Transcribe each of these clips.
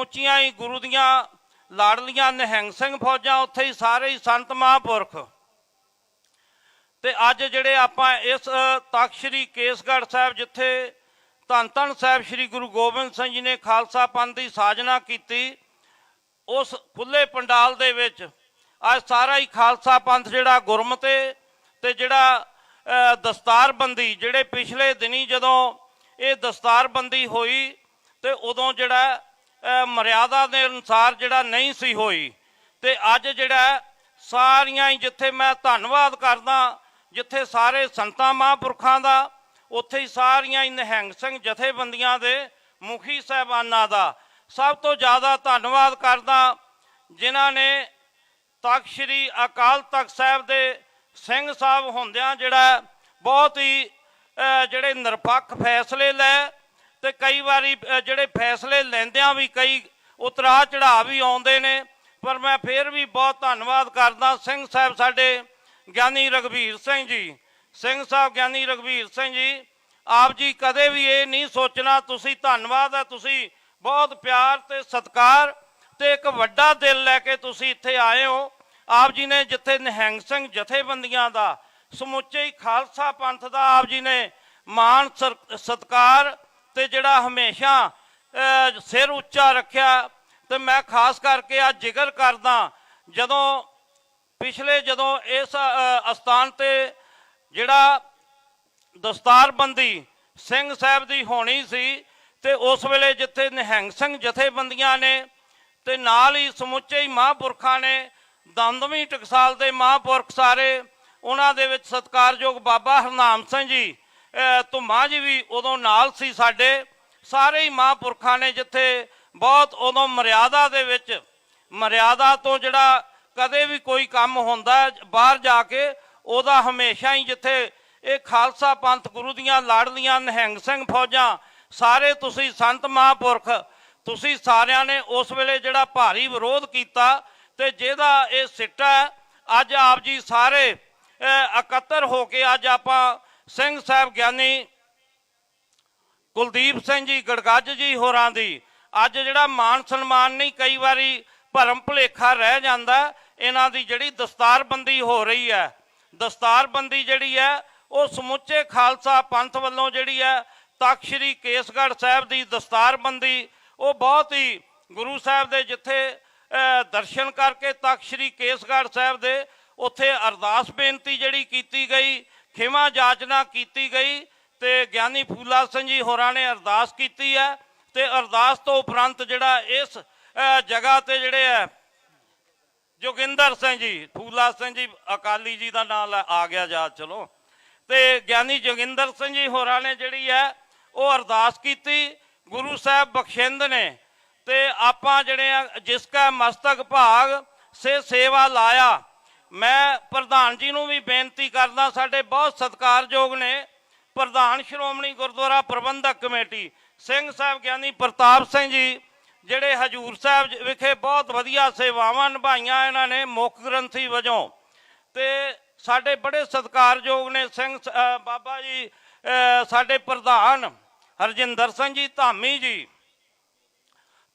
ਸਮੁੱਚੀਆਂ ਹੀ ਗੁਰੂ ਦੀਆਂ ਲਾੜਲੀਆਂ ਨਿਹੰਗ ਸਿੰਘ ਫੌਜਾਂ, ਉੱਥੇ ਹੀ ਸਾਰੇ ਹੀ ਸੰਤ ਮਹਾਂਪੁਰਖ। ਤੇ ਅੱਜ ਜਿਹੜੇ ਆਪਾਂ ਇਸ ਤਖਤ ਸ੍ਰੀ ਕੇਸਗੜ੍ਹ ਸਾਹਿਬ, ਜਿੱਥੇ ਧੰਨ ਧੰਨ ਸਾਹਿਬ ਸ੍ਰੀ ਗੁਰੂ ਗੋਬਿੰਦ ਸਿੰਘ ਜੀ ਨੇ ਖਾਲਸਾ ਪੰਥ ਦੀ ਸਾਜਨਾ ਕੀਤੀ, ਉਸ ਖੁੱਲੇ ਪੰਡਾਲ ਦੇ ਵਿੱਚ ਅੱਜ ਸਾਰਾ ਹੀ ਖਾਲਸਾ ਪੰਥ ਜਿਹੜਾ ਗੁਰਮਤੇ ਤੇ ਜਿਹੜਾ ਦਸਤਾਰਬੰਦੀ, ਜਿਹੜੇ ਪਿਛਲੇ ਦਿਨੀ ਜਦੋਂ ਇਹ ਦਸਤਾਰਬੰਦੀ ਹੋਈ ਤੇ ਉਦੋਂ ਜਿਹੜਾ ਮਰਿਆਦਾ ਦੇ ਅਨੁਸਾਰ ਜਿਹੜਾ ਨਹੀਂ ਸੀ ਹੋਈ ਤੇ ਅੱਜ ਜਿਹੜਾ ਸਾਰੀਆਂ ਹੀ ਜਿੱਥੇ ਮੈਂ ਧੰਨਵਾਦ ਕਰਦਾ, ਜਿੱਥੇ ਸਾਰੇ ਸੰਤਾਂ ਮਹਾਂਪੁਰਖਾਂ ਦਾ, ਉੱਥੇ ਹੀ ਸਾਰੀਆਂ ਹੀ ਨਿਹੰਗ ਸਿੰਘ ਜਥੇਬੰਦੀਆਂ ਦੇ ਮੁਖੀ ਸਾਹਿਬਾਨਾਂ ਦਾ। ਸਭ ਤੋਂ ਜ਼ਿਆਦਾ ਧੰਨਵਾਦ ਕਰਦਾ ਜਿਨ੍ਹਾਂ ਨੇ ਤਖਤ ਸ੍ਰੀ ਅਕਾਲ ਤਖਤ ਸਾਹਿਬ ਦੇ ਸਿੰਘ ਸਾਹਿਬ ਹੁੰਦਿਆਂ ਜਿਹੜਾ ਬਹੁਤ ਹੀ ਜਿਹੜੇ ਨਿਰਪੱਖ ਫੈਸਲੇ ਲੈ ਤੇ ਕਈ ਵਾਰੀ ਜਿਹੜੇ ਫੈਸਲੇ ਲੈਂਦਿਆਂ ਵੀ ਕਈ ਉਤਰਾ ਚੜਾ ਵੀ ਆਉਂਦੇ ਨੇ। ਪਰ ਮੈਂ ਫੇਰ ਵੀ ਬਹੁਤ ਧੰਨਵਾਦ ਕਰਦਾ ਸਿੰਘ ਸਾਹਿਬ ਸਾਡੇ ਗਿਆਨੀ ਰਗਵੀਰ ਸਿੰਘ ਜੀ। ਸਿੰਘ ਸਾਹਿਬ, ਗਿਆਨੀ ਰਗਵੀਰ ਸਿੰਘ ਜੀ, ਆਪ ਜੀ ਕਦੇ ਵੀ ਇਹ ਨਹੀਂ ਸੋਚਣਾ, ਤੁਸੀਂ ਧੰਨਵਾਦ ਹੈ ਤੁਸੀਂ ਬਹੁਤ ਪਿਆਰ ਤੇ ਸਤਿਕਾਰ ਤੇ ਇੱਕ ਵੱਡਾ ਦਿਲ ਲੈ ਕੇ ਤੁਸੀਂ ਇੱਥੇ ਆਏ ਹੋ। ਆਪ ਜੀ ਨੇ ਜਿੱਥੇ ਨਿਹੰਗ ਸਿੰਘ ਜਥੇਬੰਦੀਆਂ ਦਾ ਸਮੁੱਚੇ ਖਾਲਸਾ ਪੰਥ ਦਾ, ਆਪ ਜੀ ਨੇ ਮਾਣ ਸਰ- ਸਤਿਕਾਰ ਤੇ ਜਿਹੜਾ ਹਮੇਸ਼ਾ ਸਿਰ ਉੱਚਾ ਰੱਖਿਆ, ਤੇ ਮੈਂ ਖਾਸ ਕਰਕੇ ਆ ਜ਼ਿਕਰ ਕਰਦਾ, ਜਦੋਂ ਪਿਛਲੇ ਜਦੋਂ ਇਸ ਅਸਥਾਨ ਤੇ ਜਿਹੜਾ ਦਸਤਾਰਬੰਦੀ ਸਿੰਘ ਸਾਹਿਬ ਦੀ ਹੋਣੀ ਸੀ, ਤੇ ਉਸ ਵੇਲੇ ਜਿੱਥੇ ਨਿਹੰਗ ਸਿੰਘ ਜਥੇਬੰਦੀਆਂ ਨੇ, ਤੇ ਨਾਲ ਹੀ ਸਮੁੱਚੇ ਹੀ ਮਹਾਂਪੁਰਖਾਂ ਨੇ, ਦੰਦਵੀਂ ਟਕਸਾਲ ਦੇ ਮਹਾਂਪੁਰਖ ਸਾਰੇ, ਉਹਨਾਂ ਦੇ ਵਿੱਚ ਸਤਿਕਾਰਯੋਗ ਬਾਬਾ ਹਰਨਾਮ ਸਿੰਘ ਜੀ ਧੁੰਮਾ ਜੀ ਵੀ ਉਦੋਂ ਨਾਲ ਸੀ ਸਾਡੇ। ਸਾਰੇ ਹੀ ਮਹਾਂਪੁਰਖਾਂ ਨੇ ਜਿੱਥੇ ਬਹੁਤ ਉਦੋਂ ਮਰਿਆਦਾ ਦੇ ਵਿੱਚ, ਮਰਿਆਦਾ ਤੋਂ ਜਿਹੜਾ ਕਦੇ ਵੀ ਕੋਈ ਕੰਮ ਹੁੰਦਾ ਬਾਹਰ ਜਾ ਕੇ ਉਹਦਾ ਹਮੇਸ਼ਾ ਹੀ ਜਿੱਥੇ ਇਹ ਖਾਲਸਾ ਪੰਥ ਗੁਰੂ ਦੀਆਂ ਲਾੜਲੀਆਂ, ਨਿਹੰਗ ਸਿੰਘ ਫੌਜਾਂ, ਸਾਰੇ ਤੁਸੀਂ ਸੰਤ ਮਹਾਂਪੁਰਖ, ਤੁਸੀਂ ਸਾਰਿਆਂ ਨੇ ਉਸ ਵੇਲੇ ਜਿਹੜਾ ਭਾਰੀ ਵਿਰੋਧ ਕੀਤਾ ਤੇ ਜਿਹਦਾ ਇਹ ਸਿੱਟਾ ਅੱਜ ਆਪ ਜੀ ਸਾਰੇ ਇਕੱਤਰ ਹੋ ਕੇ ਅੱਜ ਆਪਾਂ ਸਿੰਘ ਸਾਹਿਬ ਗਿਆਨੀ ਕੁਲਦੀਪ ਸਿੰਘ ਜੀ, ਗੜਗੱਜ ਜੀ ਹੋਰਾਂ ਦੀ, ਅੱਜ ਜਿਹੜਾ ਮਾਨ ਸਨਮਾਨ ਨਹੀਂ, ਕਈ ਵਾਰੀ ਭਰਮ ਭੁਲੇਖਾ ਰਹਿ ਜਾਂਦਾ, ਇਹਨਾਂ ਦੀ ਜਿਹੜੀ ਦਸਤਾਰਬੰਦੀ ਹੋ ਰਹੀ ਹੈ, ਦਸਤਾਰਬੰਦੀ ਜਿਹੜੀ ਹੈ, ਉਹ ਸਮੁੱਚੇ ਖਾਲਸਾ ਪੰਥ ਵੱਲੋਂ ਜਿਹੜੀ ਹੈ, ਤਖਤ ਸ੍ਰੀ ਕੇਸਗੜ੍ਹ ਸਾਹਿਬ ਦੀ ਦਸਤਾਰਬੰਦੀ, ਉਹ ਬਹੁਤ ਹੀ ਗੁਰੂ ਸਾਹਿਬ ਦੇ ਜਿੱਥੇ ਦਰਸ਼ਨ ਕਰਕੇ ਤਖਤ ਸ੍ਰੀ ਕੇਸਗੜ੍ਹ ਸਾਹਿਬ ਦੇ, ਉੱਥੇ ਅਰਦਾਸ ਬੇਨਤੀ ਜਿਹੜੀ ਕੀਤੀ ਗਈ ਖਿਮਾ ਜਾਚਨਾ ਕੀਤੀ ਗਈ ਤੇ ਗਿਆਨੀ ਫੂਲਾ ਸਿੰਘ ਜੀ ਹੋਰਾਂ ਨੇ ਅਰਦਾਸ ਕੀਤੀ ਹੈ ਤੇ ਅਰਦਾਸ ਤੋਂ ਉਪਰੰਤ ਜਿਹੜਾ ਇਸ ਜਗ੍ਹਾ ਤੇ ਜਿਹੜੇ ਹੈ, ਜੋਗਿੰਦਰ ਸਿੰਘ ਜੀ, ਫੂਲਾ ਸਿੰਘ ਜੀ, ਅਕਾਲੀ ਜੀ ਦਾ ਨਾਮ ਆ ਗਿਆ ਯਾਦ, ਚਲੋ। ਤੇ ਗਿਆਨੀ ਜੋਗਿੰਦਰ ਸਿੰਘ ਜੀ ਹੋਰਾਂ ਨੇ ਜਿਹੜੀ ਹੈ, ਉਹ ਅਰਦਾਸ ਕੀਤੀ। ਗੁਰੂ ਸਾਹਿਬ ਬਖਸ਼ਿੰਦ ਨੇ ਤੇ ਆਪਾਂ ਜਿਹੜੇ ਆ, ਜਿਸ ਕਾ ਮਸਤਕ ਭਾਗ ਸੇ ਸੇਵਾ ਲਾਇਆ ਮੈਂ ਪ੍ਰਧਾਨ ਜੀ ਨੂੰ ਵੀ ਬੇਨਤੀ ਕਰਦਾ, ਸਾਡੇ ਬਹੁਤ ਸਤਿਕਾਰਯੋਗ ਨੇ ਪ੍ਰਧਾਨ ਸ਼੍ਰੋਮਣੀ ਗੁਰਦੁਆਰਾ ਪ੍ਰਬੰਧਕ ਕਮੇਟੀ, ਸਿੰਘ ਸਾਹਿਬ ਗਿਆਨੀ ਪ੍ਰਤਾਪ ਸਿੰਘ ਜੀ, ਜਿਹੜੇ ਹਜੂਰ ਸਾਹਿਬ ਵਿਖੇ ਬਹੁਤ ਵਧੀਆ ਸੇਵਾਵਾਂ ਨਿਭਾਈਆਂ ਇਹਨਾਂ ਨੇ ਮੁੱਖ ਗ੍ਰੰਥੀ ਵਜੋਂ। ਤੇ ਸਾਡੇ ਬੜੇ ਸਤਿਕਾਰਯੋਗ ਨੇ ਸਿੰਘ ਸ- ਬਾਬਾ ਜੀ ਸਾਡੇ ਪ੍ਰਧਾਨ ਹਰਜਿੰਦਰ ਸਿੰਘ ਜੀ, ਧਾਮੀ ਜੀ।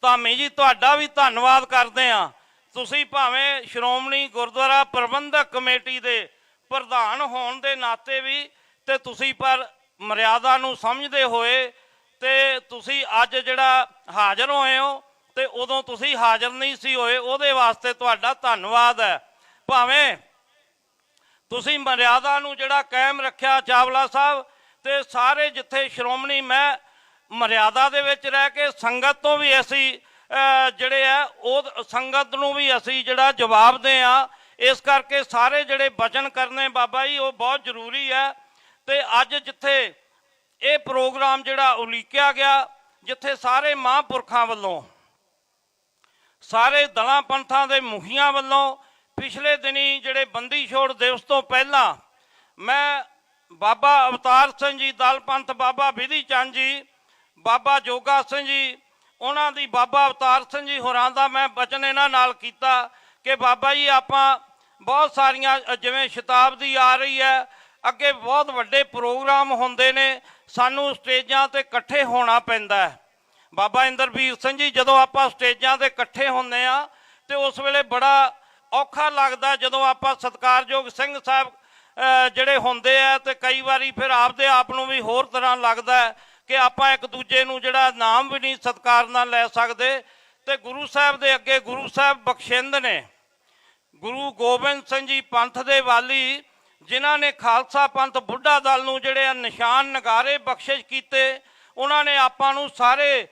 ਧਾਮੀ ਜੀ, ਤੁਹਾਡਾ ਵੀ ਧੰਨਵਾਦ ਕਰਦੇ ਆ ਤੁਸੀਂ ਭਾਵੇਂ ਸ਼੍ਰੋਮਣੀ ਗੁਰਦੁਆਰਾ ਪ੍ਰਬੰਧਕ ਕਮੇਟੀ ਦੇ ਪ੍ਰਧਾਨ ਹੋਣ ਦੇ ਨਾਤੇ ਵੀ ਤੇ ਤੁਸੀਂ ਪਰ ਮਰਿਆਦਾ ਨੂੰ ਸਮਝਦੇ ਹੋਏ ਤੇ ਤੁਸੀਂ ਅੱਜ ਜਿਹੜਾ ਹਾਜ਼ਰ ਹੋਏ ਹੋ ਤੇ ਉਦੋਂ ਤੁਸੀਂ ਹਾਜ਼ਰ ਨਹੀਂ ਸੀ ਹੋਏ, ਉਹਦੇ ਵਾਸਤੇ ਤੁਹਾਡਾ ਧੰਨਵਾਦ ਹੈ। ਭਾਵੇਂ ਤੁਸੀਂ ਮਰਿਆਦਾ ਨੂੰ ਜਿਹੜਾ ਕਾਇਮ ਰੱਖਿਆ ਚਾਵਲਾ ਸਾਹਿਬ ਤੇ ਸਾਰੇ ਜਿੱਥੇ ਸ਼੍ਰੋਮਣੀ ਮੈਂ ਮਰਿਆਦਾ ਦੇ ਵਿੱਚ ਰਹਿ ਕੇ ਸੰਗਤ ਤੋਂ ਵੀ ਅਸੀਂ ਜਿਹੜੇ ਆ, ਉਹ ਸੰਗਤ ਨੂੰ ਵੀ ਅਸੀਂ ਜਿਹੜਾ ਜਵਾਬ ਦੇ ਆ। ਇਸ ਕਰਕੇ ਸਾਰੇ ਜਿਹੜੇ ਬਚਨ ਕਰਨੇ ਬਾਬਾ ਜੀ, ਉਹ ਬਹੁਤ ਜ਼ਰੂਰੀ ਹੈ ਤੇ ਅੱਜ ਜਿੱਥੇ ਇਹ ਪ੍ਰੋਗਰਾਮ ਜਿਹੜਾ ਉਲੀਕਿਆ ਗਿਆ, ਜਿੱਥੇ ਸਾਰੇ ਮਹਾਂਪੁਰਖਾਂ ਵੱਲੋਂ, ਸਾਰੇ ਦਲਾਂ ਪੰਥਾਂ ਦੇ ਮੁਖੀਆਂ ਵੱਲੋਂ ਪਿਛਲੇ ਦਿਨੀ ਜਿਹੜੇ ਬੰਦੀ ਛੋੜ ਦਿਵਸ ਤੋਂ ਪਹਿਲਾਂ ਮੈਂ ਬਾਬਾ ਅਵਤਾਰ ਸਿੰਘ ਜੀ, ਦਲ ਪੰਥ ਬਾਬਾ ਵਿਧੀ ਚੰਦ ਜੀ, ਬਾਬਾ ਜੋਗਾ ਸਿੰਘ ਜੀ ਉਹਨਾਂ ਦੀ ਬਾਬਾ ਅਵਤਾਰ ਸਿੰਘ ਜੀ ਹੋਰਾਂ ਦਾ ਮੈਂ ਬਚਨ ਇਹਨਾਂ ਨਾਲ ਕੀਤਾ ਕਿ ਬਾਬਾ ਜੀ ਆਪਾਂ ਬਹੁਤ ਸਾਰੀਆਂ ਜਿਵੇਂ ਸ਼ਤਾਬਦੀ ਆ ਰਹੀ ਹੈ, ਅੱਗੇ ਬਹੁਤ ਵੱਡੇ ਪ੍ਰੋਗਰਾਮ ਹੁੰਦੇ ਨੇ, ਸਾਨੂੰ ਸਟੇਜਾਂ ਤੇ ਇਕੱਠੇ ਹੋਣਾ ਪੈਂਦਾ ਹੈ। ਬਾਬਾ ਇੰਦਰਵੀਰ ਸਿੰਘ ਜੀ, ਜਦੋਂ ਆਪਾਂ ਸਟੇਜਾਂ ਤੇ ਇਕੱਠੇ ਹੁੰਦੇ ਆ ਤੇ ਉਸ ਵੇਲੇ ਬੜਾ ਔਖਾ ਲੱਗਦਾ ਜਦੋਂ ਆਪਾਂ ਸਤਿਕਾਰਯੋਗ ਸਿੰਘ ਸਾਹਿਬ ਜਿਹੜੇ ਹੁੰਦੇ ਆ, ਤੇ ਕਈ ਵਾਰੀ ਫਿਰ ਆਪਦੇ ਆਪ ਨੂੰ ਵੀ ਹੋਰ ਤਰ੍ਹਾਂ ਲੱਗਦਾ ਕਿ ਆਪਾਂ ਇੱਕ ਦੂਜੇ ਨੂੰ ਜਿਹੜਾ ਨਾਮ ਵੀ ਨਹੀਂ ਸਤਿਕਾਰ ਨਾਲ ਲੈ ਸਕਦੇ, ਤੇ ਗੁਰੂ ਸਾਹਿਬ ਦੇ ਅੱਗੇ ਗੁਰੂ ਸਾਹਿਬ ਬਖਸ਼ਿੰਦ ਨੇ, ਗੁਰੂ ਗੋਬਿੰਦ ਸਿੰਘ ਜੀ ਪੰਥ ਦੇ ਵਾਲੀ, ਜਿਨ੍ਹਾਂ ਨੇ ਖਾਲਸਾ ਪੰਥ ਬੁੱਢਾ ਦਲ ਨੂੰ ਜਿਹੜੇ ਆ ਨਿਸ਼ਾਨ ਨਗਾਰੇ ਬਖਸ਼ਿਸ਼ ਕੀਤੇ, ਉਹਨਾਂ ਨੇ ਆਪਾਂ ਨੂੰ ਸਾਰੇ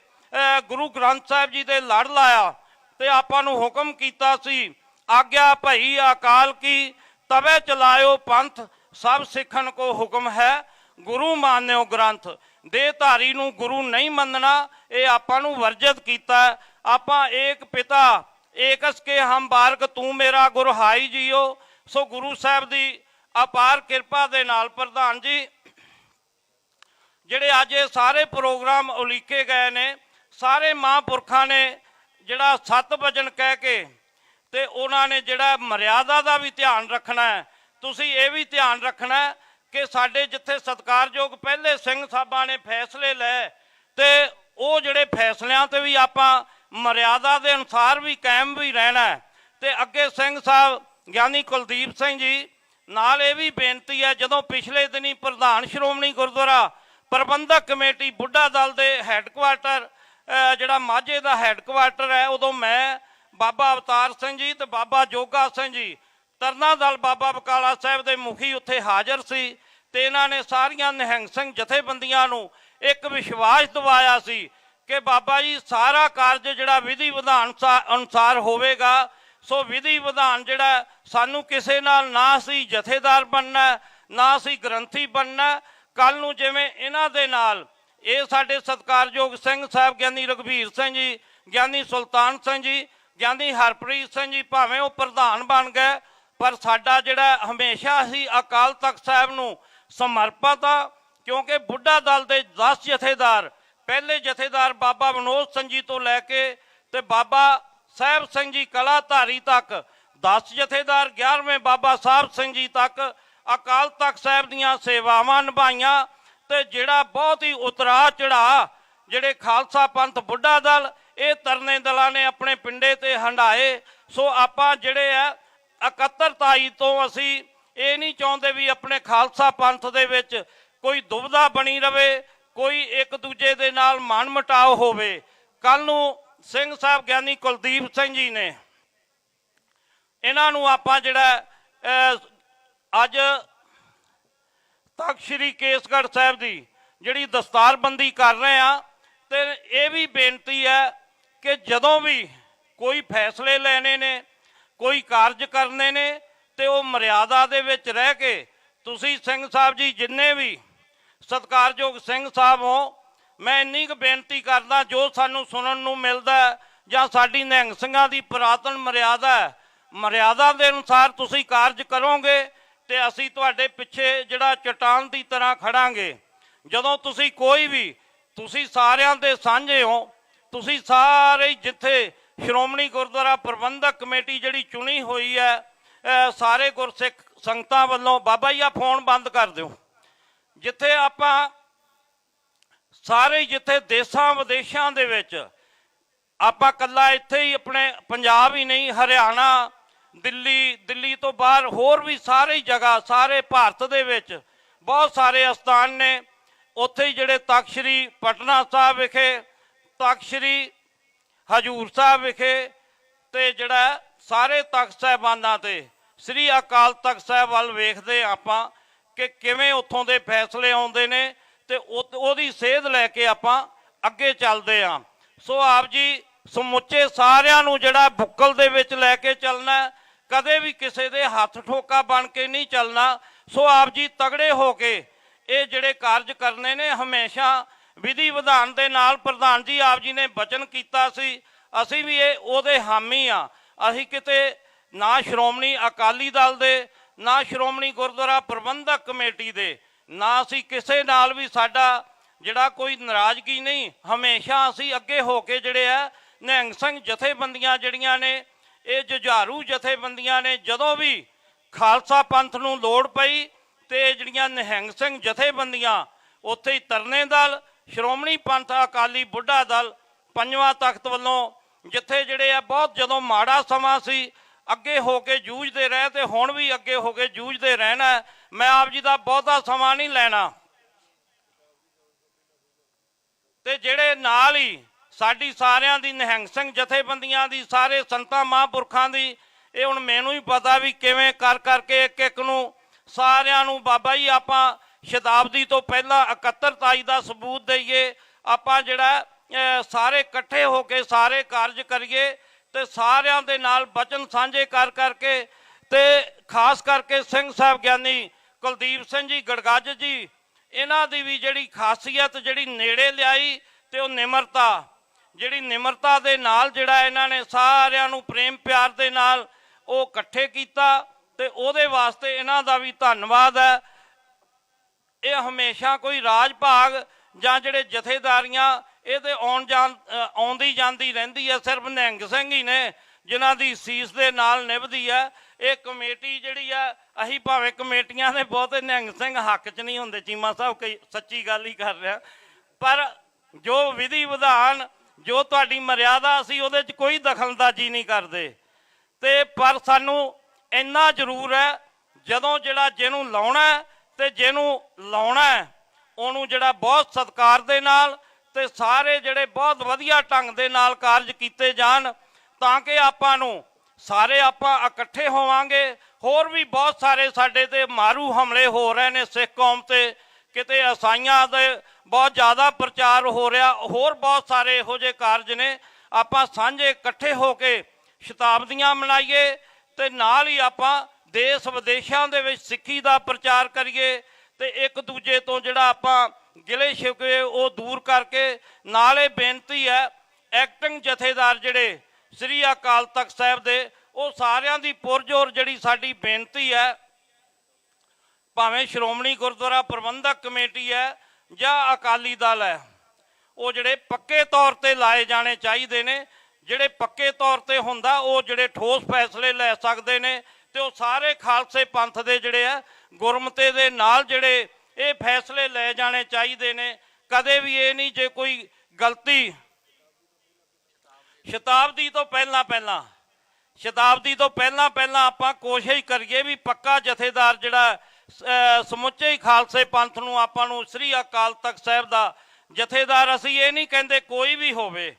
ਗੁਰੂ ਗ੍ਰੰਥ ਸਾਹਿਬ ਜੀ ਦੇ ਲੜ ਲਾਇਆ, ਤੇ ਆਪਾਂ ਨੂੰ ਹੁਕਮ ਕੀਤਾ ਸੀ, ਆਗਿਆ ਭਈ ਅਕਾਲ ਕੀ, ਤਵੇ ਚਲਾਇਓ ਪੰਥ, ਸਭ ਸਿੱਖਣ ਕੋ ਹੁਕਮ ਹੈ, ਗੁਰੂ ਮਾਨਿਓ ਗ੍ਰੰਥ। ਦੇ ਧਾਰੀ ਨੂੰ ਗੁਰੂ ਨਹੀਂ ਮੰਨਣਾ, ਇਹ ਆਪਾਂ ਨੂੰ ਵਰਜਿਤ ਕੀਤਾ। ਆਪਾਂ ਏਕ ਪਿਤਾ, ਏਕਸ ਕੇ ਹਮ ਬਾਰਕ, ਤੂੰ ਮੇਰਾ ਗੁਰ ਹਾਈ ਜੀਓ। ਸੋ ਗੁਰੂ ਸਾਹਿਬ ਦੀ ਅਪਾਰ ਕਿਰਪਾ ਦੇ ਨਾਲ ਪ੍ਰਧਾਨ ਜੀ, ਜਿਹੜੇ ਅੱਜ ਇਹ ਸਾਰੇ ਪ੍ਰੋਗਰਾਮ ਉਲੀਕੇ ਗਏ ਨੇ, ਸਾਰੇ ਮਹਾਂਪੁਰਖਾਂ ਨੇ ਜਿਹੜਾ ਸਤ ਵਜਨ ਕਹਿ ਕੇ ਤੇ ਉਹਨਾਂ ਨੇ ਜਿਹੜਾ ਮਰਿਆਦਾ ਦਾ ਵੀ ਧਿਆਨ ਰੱਖਣਾ ਹੈ, ਤੁਸੀਂ ਇਹ ਵੀ ਧਿਆਨ ਰੱਖਣਾ ਹੈ ਕਿ ਸਾਡੇ ਜਿੱਥੇ ਸਤਿਕਾਰਯੋਗ ਪਹਿਲੇ ਸਿੰਘ ਸਾਹਿਬਾਂ ਨੇ ਫੈਸਲੇ ਲਏ ਤੇ ਉਹ ਜਿਹੜੇ ਫੈਸਲਿਆਂ ਤੇ ਵੀ ਆਪਾਂ ਮਰਿਆਦਾ ਦੇ ਅਨੁਸਾਰ ਵੀ ਕਾਇਮ ਵੀ ਰਹਿਣਾ ਹੈ। ਤੇ ਅੱਗੇ ਸਿੰਘ ਸਾਹਿਬ, ਗਿਆਨੀ ਕੁਲਦੀਪ ਸਿੰਘ ਜੀ ਨਾਲ ਇਹ ਵੀ ਬੇਨਤੀ ਹੈ, ਜਦੋਂ ਪਿਛਲੇ ਦਿਨੀ ਪ੍ਰਧਾਨ ਸ਼੍ਰੋਮਣੀ ਗੁਰਦੁਆਰਾ ਪ੍ਰਬੰਧਕ ਕਮੇਟੀ ਬੁੱਢਾ ਦਲ ਦੇ ਹੈੱਡਕੁਆਟਰ ਜਿਹੜਾ ਮਾਝੇ ਦਾ ਹੈੱਡਕੁਆਟਰ ਹੈ, ਉਦੋਂ ਮੈਂ ਬਾਬਾ ਅਵਤਾਰ ਸਿੰਘ ਜੀ ਤੇ ਬਾਬਾ ਜੋਗਾ ਸਿੰਘ ਜੀ, ਤਰਨਾ ਦਲ ਬਾਬਾ ਬਕਾਲਾ ਸਾਹਿਬ ਦੇ ਮੁਖੀ ਉੱਥੇ ਹਾਜ਼ਰ ਸੀ। ਤੇ ਇਹਨਾਂ ਨੇ ਸਾਰੀਆਂ ਨਿਹੰਗ ਸਿੰਘ ਜਥੇਬੰਦੀਆਂ ਨੂੰ ਇੱਕ ਵਿਸ਼ਵਾਸ ਦਿਵਾਇਆ ਸੀ ਕਿ ਬਾਬਾ ਜੀ ਸਾਰਾ ਕਾਰਜ ਜਿਹੜਾ ਵਿਧੀ ਵਿਧਾਨ ਸਾ- ਅਨੁਸਾਰ ਹੋਵੇਗਾ, ਸੋ ਵਿਧੀ ਵਿਧਾਨ ਜਿਹੜਾ ਸਾਨੂੰ ਕਿਸੇ ਨਾਲ ਨਾ ਅਸੀਂ ਜਥੇਦਾਰ ਬਣਨਾ, ਨਾ ਅਸੀਂ ਗ੍ਰੰਥੀ ਬਣਨਾ। ਕੱਲ ਨੂੰ ਜਿਵੇਂ ਇਹਨਾਂ ਦੇ ਨਾਲ ਇਹ ਸਾਡੇ ਸਤਿਕਾਰਯੋਗ ਸਿੰਘ ਸਾਹਿਬ ਗਿਆਨੀ ਰਘਵੀਰ ਸਿੰਘ ਜੀ, ਗਿਆਨੀ ਸੁਲਤਾਨ ਸਿੰਘ ਜੀ, ਗਿਆਨੀ ਹਰਪ੍ਰੀਤ ਸਿੰਘ ਜੀ ਭਾਵੇਂ ਉਹ ਪ੍ਰਧਾਨ ਬਣ ਗਏ, ਪਰ ਸਾਡਾ ਜਿਹੜਾ ਹਮੇਸ਼ਾ ਅਸੀਂ ਅਕਾਲ ਤਖਤ ਸਾਹਿਬ ਨੂੰ ਸਮਰਪਿਤ ਆ, ਕਿਉਂਕਿ ਬੁੱਢਾ ਦਲ ਦੇ 10 ਜਥੇਦਾਰ, ਪਹਿਲੇ ਜਥੇਦਾਰ ਬਾਬਾ ਮਨੋਜ ਸਿੰਘ ਜੀ ਤੋਂ ਲੈ ਕੇ ਤੇ ਬਾਬਾ ਸਾਹਿਬ ਸਿੰਘ ਜੀ ਕਲਾਧਾਰੀ ਤੱਕ 10 ਜਥੇਦਾਰ 11ਵੇਂ ਬਾਬਾ ਸਾਹਿਬ ਸਿੰਘ ਜੀ ਤੱਕ, ਅਕਾਲ ਤਖਤ ਸਾਹਿਬ ਦੀਆਂ ਸੇਵਾਵਾਂ ਨਿਭਾਈਆਂ ਤੇ ਜਿਹੜਾ ਬਹੁਤ ਹੀ ਉਤਰਾ ਚੜਾ ਜਿਹੜੇ ਖਾਲਸਾ ਪੰਥ ਬੁੱਢਾ ਦਲ, ਇਹ ਤਰਨੇ ਦਲਾਂ ਨੇ ਆਪਣੇ ਪਿੰਡੇ ਤੇ ਹੰਡਾਏ। ਸੋ ਆਪਾਂ ਜਿਹੜੇ ਆ 71 ਤੋਂ ਅਸੀਂ ਇਹ ਨਹੀਂ ਚਾਹੁੰਦੇ ਵੀ ਆਪਣੇ ਖਾਲਸਾ ਪੰਥ ਦੇ ਵਿੱਚ ਕੋਈ ਦੁਬਦਾ ਬਣੀ ਰਵੇ, ਕੋਈ ਇੱਕ ਦੂਜੇ ਦੇ ਨਾਲ ਮਨ ਮਟਾਓ ਹੋਵੇ। ਕੱਲ ਨੂੰ ਸਿੰਘ ਸਾਹਿਬ ਗਿਆਨੀ ਕੁਲਦੀਪ ਸਿੰਘ ਜੀ ਨੇ ਇਹਨਾਂ ਨੂੰ ਆਪਾਂ ਜਿਹੜਾ ਅੱਜ ਤਖਤ ਸ੍ਰੀ ਕੇਸਗੜ੍ਹ ਸਾਹਿਬ ਦੀ ਜਿਹੜੀ ਦਸਤਾਰਬੰਦੀ ਕਰ ਰਹੇ ਆ ਤੇ ਇਹ ਵੀ ਬੇਨਤੀ ਹੈ ਕਿ ਜਦੋਂ ਵੀ ਕੋਈ ਫੈਸਲੇ ਲੈਣੇ ਨੇ, ਕੋਈ ਕਾਰਜ ਕਰਨੇ ਨੇ ਤੇ ਉਹ ਮਰਿਆਦਾ ਦੇ ਵਿੱਚ ਰਹਿ ਕੇ ਤੁਸੀਂ ਸਿੰਘ ਸਾਹਿਬ ਜੀ ਜਿੰਨੇ ਵੀ ਸਤਿਕਾਰਯੋਗ ਸਿੰਘ ਸਾਹਿਬ ਹੋ, ਮੈਂ ਇੰਨੀ ਕੁ ਬੇਨਤੀ ਕਰਦਾ ਜੋ ਸਾਨੂੰ ਸੁਣਨ ਨੂੰ ਮਿਲਦਾ ਜਾਂ ਸਾਡੀ ਨਿਹੰਗ ਸਿੰਘਾਂ ਦੀ ਪੁਰਾਤਨ ਮਰਿਆਦਾ ਹੈ, ਮਰਿਆਦਾ ਦੇ ਅਨੁਸਾਰ ਤੁਸੀਂ ਕਾਰਜ ਕਰੋਗੇ ਤੇ ਅਸੀਂ ਤੁਹਾਡੇ ਪਿੱਛੇ ਜਿਹੜਾ ਚਟਾਨ ਦੀ ਤਰ੍ਹਾਂ ਖੜਾਂਗੇ। ਜਦੋਂ ਤੁਸੀਂ ਕੋਈ ਵੀ, ਤੁਸੀਂ ਸਾਰਿਆਂ ਦੇ ਸਾਂਝੇ ਹੋ, ਤੁਸੀਂ ਸਾਰੇ ਜਿੱਥੇ ਸ਼੍ਰੋਮਣੀ ਗੁਰਦੁਆਰਾ ਪ੍ਰਬੰਧਕ ਕਮੇਟੀ ਜਿਹੜੀ ਚੁਣੀ ਹੋਈ ਹੈ ਸਾਰੇ ਗੁਰਸਿੱਖ ਸੰਗਤਾਂ ਵੱਲੋਂ ਬਾਬਾ ਜੀ ਆ ਫੋਨ ਬੰਦ ਕਰ ਦਿਓ। ਜਿੱਥੇ ਆਪਾਂ ਸਾਰੇ ਜਿੱਥੇ ਦੇਸ਼ਾਂ ਵਿਦੇਸ਼ਾਂ ਦੇ ਵਿੱਚ ਆਪਾਂ ਕੱਲਾ ਇੱਥੇ ਹੀ ਆਪਣੇ ਪੰਜਾਬ ਹੀ ਨਹੀਂ, ਹਰਿਆਣਾ, ਦਿੱਲੀ ਦਿੱਲੀ ਤੋਂ ਬਾਹਰ ਹੋਰ ਵੀ ਸਾਰੇ ਜਗ੍ਹਾ, ਸਾਰੇ ਭਾਰਤ ਦੇ ਵਿੱਚ ਬਹੁਤ ਸਾਰੇ ਅਸਥਾਨ ਨੇ। ਉੱਥੇ ਹੀ ਜਿਹੜੇ ਤਖਤ ਸ੍ਰੀ ਪਟਨਾ ਸਾਹਿਬ ਵਿਖੇ, ਤਖਤ ਸ੍ਰੀ ਹਜੂਰ ਸਾਹਿਬ ਵਿਖੇ ਤੇ ਜਿਹੜਾ ਸਾਰੇ ਤਖਤ ਸਾਹਿਬਾਨਾਂ ਤੇ ਸ੍ਰੀ ਅਕਾਲ ਤਖਤ ਸਾਹਿਬ ਵੱਲ ਵੇਖਦੇ ਹਾਂ ਆਪਾਂ ਕਿ ਕਿਵੇਂ ਉੱਥੋਂ ਦੇ ਫੈਸਲੇ ਆਉਂਦੇ ਨੇ ਤੇ ਉਹ- ਉਹਦੀ ਸੇਧ ਲੈ ਕੇ ਆਪਾਂ ਅੱਗੇ ਚੱਲਦੇ ਹਾਂ ਸੋ ਆਪ ਜੀ, ਸਮੁੱਚੇ ਸਾਰਿਆਂ ਨੂੰ ਜਿਹੜਾ ਬੁੱਕਲ ਦੇ ਵਿੱਚ ਲੈ ਕੇ ਚੱਲਣਾ, ਕਦੇ ਵੀ ਕਿਸੇ ਦੇ ਹੱਥ ਠੋਕਾ ਬਣ ਕੇ ਨਹੀਂ ਚੱਲਣਾ, ਸੋ ਆਪ ਜੀ ਤਗੜੇ ਹੋ ਕੇ ਇਹ ਜਿਹੜੇ ਕਾਰਜ ਕਰਨੇ ਨੇ, ਹਮੇਸ਼ਾ ਵਿਧੀ ਵਿਧਾਨ ਦੇ ਨਾਲ ਪ੍ਰਧਾਨ ਜੀ ਆਪ ਜੀ ਨੇ ਬਚਨ ਕੀਤਾ ਸੀ, ਅਸੀਂ ਵੀ ਇਹ ਉਹਦੇ ਹਾਮੀ ਆ। ਅਸੀਂ ਕਿਤੇ ਨਾ ਸ਼੍ਰੋਮਣੀ ਅਕਾਲੀ ਦਲ ਦੇ, ਨਾ ਸ਼੍ਰੋਮਣੀ ਗੁਰਦੁਆਰਾ ਪ੍ਰਬੰਧਕ ਕਮੇਟੀ ਦੇ, ਨਾ ਅਸੀਂ ਕਿਸੇ ਨਾਲ ਵੀ ਸਾਡਾ ਜਿਹੜਾ ਕੋਈ ਨਾਰਾਜ਼ਗੀ ਨਹੀਂ, ਹਮੇਸ਼ਾ ਅਸੀਂ ਅੱਗੇ ਹੋ ਕੇ ਜਿਹੜੇ ਆ, ਨਿਹੰਗ ਸਿੰਘ ਜਥੇਬੰਦੀਆਂ ਜਿਹੜੀਆਂ ਨੇ, ਇਹ ਜੁਝਾਰੂ ਜਥੇਬੰਦੀਆਂ ਨੇ, ਜਦੋਂ ਵੀ ਖਾਲਸਾ ਪੰਥ ਨੂੰ ਲੋੜ ਪਈ ਤੇ ਜਿਹੜੀਆਂ ਨਿਹੰਗ ਸਿੰਘ ਜਥੇਬੰਦੀਆਂ, ਉੱਥੇ ਹੀ ਤਰਨੇ ਦਲ, ਸ਼੍ਰੋਮਣੀ ਪੰਥ ਅਕਾਲੀ ਬੁੱਢਾ ਦਲ, ਪੰਜਵਾਂ ਤਖਤ ਵੱਲੋਂ ਜਿੱਥੇ ਜਿਹੜੇ ਆ ਬਹੁਤ ਜਦੋਂ ਮਾੜਾ ਸਮਾਂ ਸੀ ਅੱਗੇ ਹੋ ਕੇ ਜੂਝਦੇ ਰਹੇ ਤੇ ਹੁਣ ਵੀ ਅੱਗੇ ਹੋ ਕੇ ਜੂਝਦੇ ਰਹਿਣਾ ਮੈਂ ਆਪ ਜੀ ਦਾ ਬਹੁਤਾ ਸਮਾਂ ਨਹੀਂ ਲੈਣਾ। ਤੇ ਜਿਹੜੇ ਨਾਲ ਹੀ ਸਾਡੀ ਸਾਰਿਆਂ ਦੀ ਨਿਹੰਗ ਸਿੰਘ ਜਥੇਬੰਦੀਆਂ ਦੀ, ਸਾਰੇ ਸੰਤਾਂ ਮਹਾਂਪੁਰਖਾਂ ਦੀ, ਇਹ ਹੁਣ ਮੈਨੂੰ ਹੀ ਪਤਾ ਵੀ ਕਿਵੇਂ ਕਰ ਕਰਕੇ ਇੱਕ ਇੱਕ ਨੂੰ ਸਾਰਿਆਂ ਨੂੰ ਬਾਬਾ ਜੀ ਆਪਾਂ ਸ਼ਤਾਬਦੀ ਤੋਂ ਪਹਿਲਾਂ 71 ਦਾ ਸਬੂਤ ਦਈਏ, ਆਪਾਂ ਜਿਹੜਾ ਸਾਰੇ ਇਕੱਠੇ ਹੋ ਕੇ ਸਾਰੇ ਕਾਰਜ ਕਰੀਏ ਤੇ ਸਾਰਿਆਂ ਦੇ ਨਾਲ ਬਚਨ ਸਾਂਝੇ ਕਰ ਕਰਕੇ ਤੇ ਖਾਸ ਕਰਕੇ ਸਿੰਘ ਸਾਹਿਬ ਗਿਆਨੀ ਕੁਲਦੀਪ ਸਿੰਘ ਜੀ, ਗੜਗੱਜ ਜੀ, ਇਹਨਾਂ ਦੀ ਵੀ ਜਿਹੜੀ ਖਾਸੀਅਤ ਜਿਹੜੀ ਨੇੜੇ ਲਿਆਈ ਤੇ ਉਹ ਨਿਮਰਤਾ, ਜਿਹੜੀ ਨਿਮਰਤਾ ਦੇ ਨਾਲ ਜਿਹੜਾ ਇਹਨਾਂ ਨੇ ਸਾਰਿਆਂ ਨੂੰ ਪ੍ਰੇਮ ਪਿਆਰ ਦੇ ਨਾਲ ਉਹ ਇਕੱਠੇ ਕੀਤਾ ਤੇ ਉਹਦੇ ਵਾਸਤੇ ਇਹਨਾਂ ਦਾ ਵੀ ਧੰਨਵਾਦ ਹੈ। ਇਹ ਹਮੇਸ਼ਾ ਕੋਈ ਰਾਜ ਭਾਗ ਜਾਂ ਜਿਹੜੇ ਜਥੇਦਾਰੀਆਂ ਇਹ ਇਹਦੇ ਆਉਣ ਜਾਣ ਆਉਂਦੀ ਜਾਂਦੀ ਰਹਿੰਦੀ ਹੈ, ਸਿਰਫ ਨਿਹੰਗ ਸਿੰਘ ਹੀ ਨੇ ਜਿਨ੍ਹਾਂ ਦੀ ਸੀਸ ਦੇ ਨਾਲ ਨਿਭਦੀ ਹੈ। ਇਹ ਕਮੇਟੀ ਜਿਹੜੀ ਆ ਅਸੀਂ ਭਾਵੇਂ ਕਮੇਟੀਆਂ ਦੇ ਬਹੁਤੇ, ਨਿਹੰਗ ਸਿੰਘ ਹੱਕ 'ਚ ਨਹੀਂ ਹੁੰਦੇ, ਚੀਮਾ ਸਾਹਿਬ ਕਈ ਸੱਚੀ ਗੱਲ ਹੀ ਕਰ ਰਿਹਾ। ਪਰ ਜੋ ਵਿਧੀ ਵਿਧਾਨ, ਜੋ ਤੁਹਾਡੀ ਮਰਿਆਦਾ ਅਸੀਂ ਉਹਦੇ 'ਚ ਕੋਈ ਦਖਲਅੰਦਾਜ਼ੀ ਨਹੀਂ ਕਰਦੇ। ਤੇ ਪਰ ਸਾਨੂੰ ਇੰਨਾ ਜ਼ਰੂਰ ਹੈ, ਜਦੋਂ ਜਿਹੜਾ ਜਿਹਨੂੰ ਲਾਉਣਾ ਹੈ ਤੇ ਜਿਹਨੂੰ ਲਾਉਣਾ ਉਹਨੂੰ ਜਿਹੜਾ ਬਹੁਤ ਸਤਿਕਾਰ ਦੇ ਨਾਲ ਤੇ ਸਾਰੇ ਜਿਹੜੇ ਬਹੁਤ ਵਧੀਆ ਢੰਗ ਦੇ ਨਾਲ ਕਾਰਜ ਕੀਤੇ ਜਾਣ ਤਾਂ ਕਿ ਆਪਾਂ ਨੂੰ ਸਾਰੇ ਆਪਾਂ ਇਕੱਠੇ ਹੋਵਾਂਗੇ। ਹੋਰ ਵੀ ਬਹੁਤ ਸਾਰੇ ਸਾਡੇ ਤੇ ਮਾਰੂ ਹਮਲੇ ਹੋ ਰਹੇ ਨੇ ਸਿੱਖ ਕੌਮ ਤੇ। ਕਿਤੇ ਅਸਾਈਆਂ ਦੇ ਬਹੁਤ ਜ਼ਿਆਦਾ ਪ੍ਰਚਾਰ ਹੋ ਰਿਹਾ। ਹੋਰ ਬਹੁਤ ਸਾਰੇ ਇਹੋ ਜਿਹੇ ਕਾਰਜ ਨੇ। ਆਪਾਂ ਸਾਂਝੇ ਇਕੱਠੇ ਹੋ ਕੇ ਸ਼ਤਾਬਦੀਆਂ ਮਨਾਈਏ ਤੇ ਨਾਲ ਹੀ ਆਪਾਂ ਦੇਸ਼ ਵਿਦੇਸ਼ਾਂ ਦੇ ਵਿੱਚ ਸਿੱਖੀ ਦਾ ਪ੍ਰਚਾਰ ਕਰੀਏ ਤੇ ਇੱਕ ਦੂਜੇ ਤੋਂ ਜਿਹੜਾ ਆਪਾਂ ਗਿਲੇ ਸ਼ਿਕਵੇ ਉਹ ਦੂਰ ਕਰਕੇ ਨਾਲੇ ਬੇਨਤੀ ਹੈ ਐਕਟਿੰਗ ਜਥੇਦਾਰ ਜਿਹੜੇ ਸ੍ਰੀ ਅਕਾਲ ਤਖਤ ਸਾਹਿਬ ਦੇ, ਉਹ ਸਾਰਿਆਂ ਦੀ ਪੁਰਜੋਰ ਜਿਹੜੀ ਸਾਡੀ ਬੇਨਤੀ ਹੈ, ਭਾਵੇਂ ਸ਼੍ਰੋਮਣੀ ਗੁਰਦੁਆਰਾ ਪ੍ਰਬੰਧਕ ਕਮੇਟੀ ਹੈ ਜਾਂ ਅਕਾਲੀ ਦਲ ਹੈ, ਉਹ ਜਿਹੜੇ ਪੱਕੇ ਤੌਰ ਤੇ ਲਾਏ ਜਾਣੇ ਚਾਹੀਦੇ ਨੇ, ਜਿਹੜੇ ਪੱਕੇ ਤੌਰ ਤੇ ਹੁੰਦਾ, ਉਹ ਜਿਹੜੇ ਠੋਸ ਫੈਸਲੇ ਲੈ ਸਕਦੇ ਨੇ ਤੇ ਉਹ ਸਾਰੇ ਖਾਲਸੇ ਪੰਥ ਦੇ ਜਿਹੜੇ ਆ, ਗੁਰਮਤੇ ਦੇ ਨਾਲ ਜਿਹੜੇ ਇਹ ਫੈਸਲੇ ਲੈ ਜਾਣੇ ਚਾਹੀਦੇ ਨੇ। ਕਦੇ ਵੀ ਇਹ ਨਹੀਂ ਜੇ ਕੋਈ ਗਲਤੀ ਸ਼ਤਾਬਦੀ ਤੋਂ ਪਹਿਲਾਂ ਪਹਿਲਾਂ ਸ਼ਤਾਬਦੀ ਤੋਂ ਪਹਿਲਾਂ ਪਹਿਲਾਂ ਆਪਾਂ ਕੋਸ਼ਿਸ਼ ਕਰੀਏ ਵੀ ਪੱਕਾ ਜਥੇਦਾਰ ਜਿਹੜਾ ਸਮੁੱਚੇ ਹੀ ਖਾਲਸੇ ਪੰਥ ਨੂੰ ਆਪਾਂ ਨੂੰ ਸ੍ਰੀ ਅਕਾਲ ਤਖਤ ਸਾਹਿਬ ਦਾ ਜਥੇਦਾਰ ਅਸੀਂ ਇਹ ਨਹੀਂ ਕਹਿੰਦੇ ਕੋਈ ਵੀ ਹੋਵੇ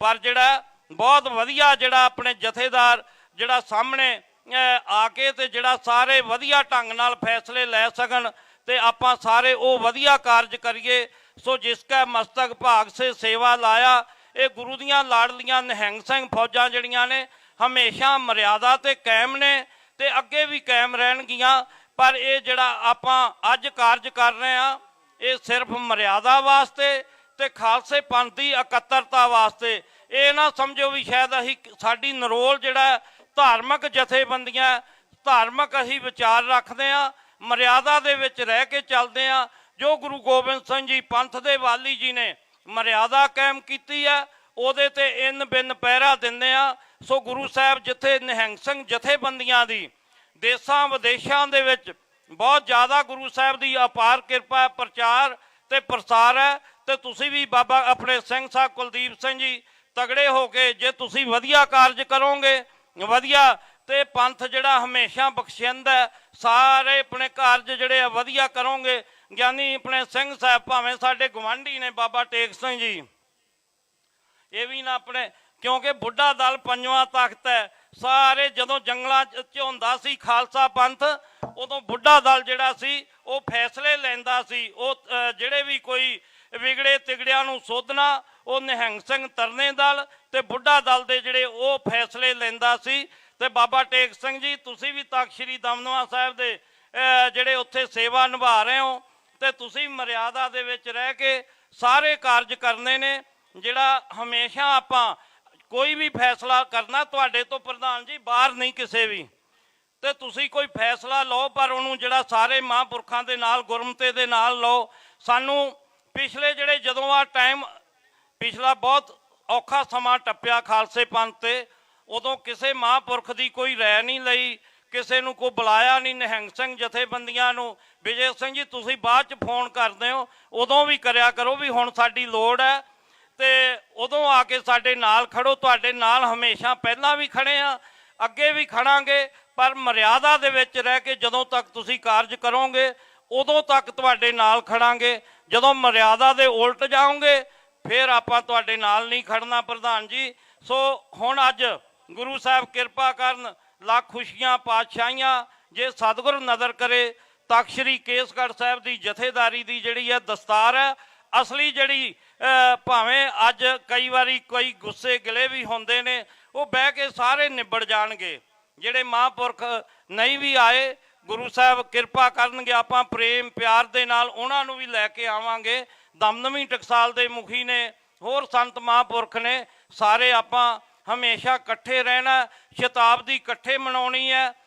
ਪਰ ਜਿਹੜਾ ਬਹੁਤ ਵਧੀਆ ਜਿਹੜਾ ਆਪਣੇ ਜਥੇਦਾਰ ਜਿਹੜਾ ਸਾਹਮਣੇ ਅਹ, ਆ ਕੇ ਤੇ ਜਿਹੜਾ ਸਾਰੇ ਵਧੀਆ ਢੰਗ ਨਾਲ ਫੈਸਲੇ ਲੈ ਸਕਣ ਤੇ ਆਪਾਂ ਸਾਰੇ ਉਹ ਵਧੀਆ ਕਾਰਜ ਕਰੀਏ। ਸੋ ਜਿਸ ਕਾ ਮਸਤਕ ਭਾਗ ਸੇ ਸੇਵਾ ਲਾਇਆ, ਇਹ ਗੁਰੂ ਦੀਆਂ ਲਾੜਲੀਆਂ ਨਿਹੰਗ ਸਿੰਘ ਫੌਜਾਂ ਜਿਹੜੀਆਂ ਨੇ, ਹਮੇਸ਼ਾ ਮਰਿਆਦਾ ਤੇ ਕਾਇਮ ਨੇ ਤੇ ਅੱਗੇ ਵੀ ਕਾਇਮ ਰਹਿਣਗੀਆਂ। ਪਰ ਇਹ ਜਿਹੜਾ ਆਪਾਂ ਅੱਜ ਕਾਰਜ ਕਰ ਰਹੇ ਆ ਇਹ ਸਿਰਫ ਮਰਿਆਦਾ ਵਾਸਤੇ ਤੇ ਖਾਲਸੇ ਪੰਥ ਦੀ ਇਕੱਤਰਤਾ ਵਾਸਤੇ। ਇਹ ਨਾ ਸਮਝੋ ਵੀ ਸ਼ਾਇਦ ਅਸੀਂ ਸਾਡੀ ਨਰੋਲ ਜਿਹੜਾ ਧਾਰਮਿਕ ਜਥੇਬੰਦੀਆਂ, ਧਾਰਮਿਕ ਅਸੀਂ ਵਿਚਾਰ ਰੱਖਦੇ ਆ ਮਰਿਆਦਾ ਦੇ ਵਿੱਚ ਰਹਿ ਕੇ ਚੱਲਦੇ ਆ। ਜੋ ਗੁਰੂ ਗੋਬਿੰਦ ਸਿੰਘ ਜੀ, ਪੰਥ ਦੇ ਵਾਲੀ ਜੀ ਨੇ ਮਰਿਆਦਾ ਕਾਇਮ ਕੀਤੀ ਹੈ ਉਹਦੇ ਤੇ ਇਨ ਬਿਨ ਪਹਿਰਾ ਦਿੰਦੇ ਆ। ਸੋ ਗੁਰੂ ਸਾਹਿਬ ਜਿੱਥੇ ਨਿਹੰਗ ਸਿੰਘ ਜਥੇਬੰਦੀਆਂ ਦੀ, ਦੇਸ਼ਾਂ ਵਿਦੇਸ਼ਾਂ ਦੇ ਵਿੱਚ ਬਹੁਤ ਜ਼ਿਆਦਾ ਗੁਰੂ ਸਾਹਿਬ ਦੀ ਅਪਾਰ ਕਿਰਪਾ, ਪ੍ਰਚਾਰ ਤੇ ਪ੍ਰਸਾਰ ਹੈ। ਤੇ ਤੁਸੀਂ ਵੀ ਬਾਬਾ, ਆਪਣੇ ਸਿੰਘ ਸਾਹਿਬ ਕੁਲਦੀਪ ਸਿੰਘ ਜੀ ਤਗੜੇ ਹੋ ਕੇ ਜੇ ਤੁਸੀਂ ਵਧੀਆ ਕਾਰਜ ਕਰੋਗੇ, ਵਧੀਆ ਤੇ ਪੰਥ ਜਿਹੜਾ ਹਮੇਸ਼ਾ ਬਖਸ਼ਿੰਦ ਸਾਰੇ ਆਪਣੇ ਕਾਰਜ ਜਿਹੜੇ ਆ ਵਧੀਆ ਕਰੋਗੇ। ਗਿਆਨੀ ਆਪਣੇ ਸਿੰਘ ਸਾਹਿਬ ਭਾਵੇਂ ਸਾਡੇ ਗਵਾਂਢੀ ਨੇ ਬਾਬਾ ਟੇਕ ਸਿੰਘ ਜੀ। ਇਹ ਵੀ ਨਾ ਆਪਣੇ, ਕਿਉਂਕਿ ਬੁੱਢਾ ਦਲ ਪੰਜਵਾਂ ਤਖਤ ਹੈ। ਸਾਰੇ ਜਦੋਂ ਜੰਗਲਾਂ 'ਚ ਹੁੰਦਾ ਸੀ ਖਾਲਸਾ ਪੰਥ, ਉਦੋਂ ਬੁੱਢਾ ਦਲ ਜਿਹੜਾ ਸੀ, ਉਹ ਫੈਸਲੇ ਲੈਂਦਾ ਸੀ। ਉਹ ਜਿਹੜੇ ਵੀ ਕੋਈ ਵਿਗੜੇ ਤਿਗੜਿਆਂ ਨੂੰ ਸੋਧਣਾ, ਉਹ ਨਿਹੰਗ ਸਿੰਘ ਤਰਨੇ ਦਲ ਤੇ ਬੁੱਢਾ ਦਲ ਦੇ ਜਿਹੜੇ ਉਹ ਫੈਸਲੇ ਲੈਂਦਾ ਸੀ। ਤੇ ਬਾਬਾ ਟੇਕ ਸਿੰਘ ਜੀ, ਤੁਸੀਂ ਵੀ ਤਖਤ ਸ੍ਰੀ ਦਮਦਮਾ ਸਾਹਿਬ ਦੇ ਜਿਹੜੇ ਉੱਥੇ ਸੇਵਾ ਨਿਭਾ ਰਹੇ ਹੋ ਤੇ ਤੁਸੀਂ ਮਰਿਆਦਾ ਦੇ ਵਿੱਚ ਰਹਿ ਕੇ ਸਾਰੇ ਕਾਰਜ ਕਰਨੇ ਨੇ, ਜਿਹੜਾ ਹਮੇਸ਼ਾ ਆਪਾਂ ਕੋਈ ਵੀ ਫੈਸਲਾ ਕਰਨਾ ਤੁਹਾਡੇ ਤੋਂ ਪ੍ਰਧਾਨ ਜੀ, ਬਾਹਰ ਨਹੀਂ ਕਿਸੇ ਵੀ। ਤੇ ਤੁਸੀਂ ਕੋਈ ਫੈਸਲਾ ਲਓ, ਪਰ ਉਹਨੂੰ ਜਿਹੜਾ ਸਾਰੇ ਮਹਾਂਪੁਰਖਾਂ ਦੇ ਨਾਲ, ਗੁਰਮਤੇ ਦੇ ਨਾਲ ਲਓ। ਸਾਨੂੰ ਪਿਛਲੇ ਜਿਹੜੇ ਜਦੋਂ ਆ ਟਾਈਮ ਪਿਛਲਾ ਬਹੁਤ ਔਖਾ ਸਮਾਂ ਟੱਪਿਆ ਖਾਲਸੇ ਪੰਥ ਤੇ ਉਦੋਂ ਕਿਸੇ ਮਹਾਂਪੁਰਖ ਦੀ ਕੋਈ ਰਾਇ ਨਹੀਂ ਲਈ, ਕਿਸੇ ਨੂੰ ਕੋਈ ਬੁਲਾਇਆ ਨਹੀਂ, ਨਿਹੰਗ ਸਿੰਘ ਜਥੇਬੰਦੀਆਂ ਨੂੰ, ਵਿਜੇ ਸਿੰਘ ਜੀ, ਤੁਸੀਂ ਬਾਅਦ ਚ ਫੋਨ ਕਰਦੇ ਹੋ, ਉਦੋਂ ਵੀ ਕਰਿਆ ਕਰੋ ਵੀ ਹੁਣ ਸਾਡੀ ਲੋੜ ਹੈ। ਤੇ ਉਦੋਂ ਆ ਕੇ ਸਾਡੇ ਨਾਲ ਖੜੋ, ਤੁਹਾਡੇ ਨਾਲ ਹਮੇਸ਼ਾ ਪਹਿਲਾਂ ਵੀ ਖੜੇ ਆ ਅੱਗੇ ਵੀ ਖੜਾਂਗੇ, ਪਰ ਮਰਿਆਦਾ ਦੇ ਵਿੱਚ ਰਹਿ ਕੇ ਜਦੋਂ ਤੱਕ ਤੁਸੀਂ ਕਾਰਜ ਕਰੋਗੇ, ਉਦੋਂ ਤੱਕ ਤੁਹਾਡੇ ਨਾਲ ਖੜਾਂਗੇ। ਜਦੋਂ ਮਰਿਆਦਾ ਦੇ ਉਲਟ ਜਾਓਗੇ, ਫਿਰ ਆਪਾਂ ਤੁਹਾਡੇ ਨਾਲ ਨਹੀਂ ਖੜਨਾ, ਪ੍ਰਧਾਨ ਜੀ। ਸੋ ਹੁਣ ਅੱਜ ਗੁਰੂ ਸਾਹਿਬ ਕਿਰਪਾ ਕਰਨ ਲੱਖ ਖੁਸ਼ੀਆਂ, ਪਾਤਸ਼ਾਹੀਆਂ, ਜੇ ਸਤਿਗੁਰ ਨਜ਼ਰ ਕਰੇ ਤਖਤ ਸ੍ਰੀ ਕੇਸਗੜ੍ਹ ਸਾਹਿਬ ਦੀ ਜਥੇਦਾਰੀ ਦੀ ਜਿਹੜੀ ਹੈ ਦਸਤਾਰ ਹੈ, ਅਸਲੀ ਜਿਹੜੀ ਭਾਵੇਂ ਅੱਜ ਕਈ ਵਾਰੀ ਕੋਈ ਗੁੱਸੇ ਗਿਲੇ ਵੀ ਹੁੰਦੇ ਨੇ, ਉਹ ਬਹਿ ਕੇ ਸਾਰੇ ਨਿਬੜ ਜਾਣਗੇ। ਜਿਹੜੇ ਮਹਾਂਪੁਰਖ ਨਹੀਂ ਵੀ ਆਏ, ਗੁਰੂ ਸਾਹਿਬ ਕਿਰਪਾ ਕਰਨਗੇ, ਆਪਾਂ ਪ੍ਰੇਮ, ਪਿਆਰ ਦੇ ਨਾਲ ਉਹਨਾਂ ਨੂੰ ਵੀ ਲੈ ਕੇ ਆਵਾਂਗੇ। ਦਮਦਮੀ ਟਕਸਾਲ ਦੇ ਮੁਖੀ ਨੇ, ਹੋਰ ਸੰਤ ਮਹਾਂਪੁਰਖ ਨੇ, ਸਾਰੇ ਆਪਾਂ ਹਮੇਸ਼ਾ ਇਕੱਠੇ ਰਹਿਣਾ ਸ਼ਤਾਬਦੀ ਇਕੱਠੇ ਮਨਾਉਣੀ ਹੈ।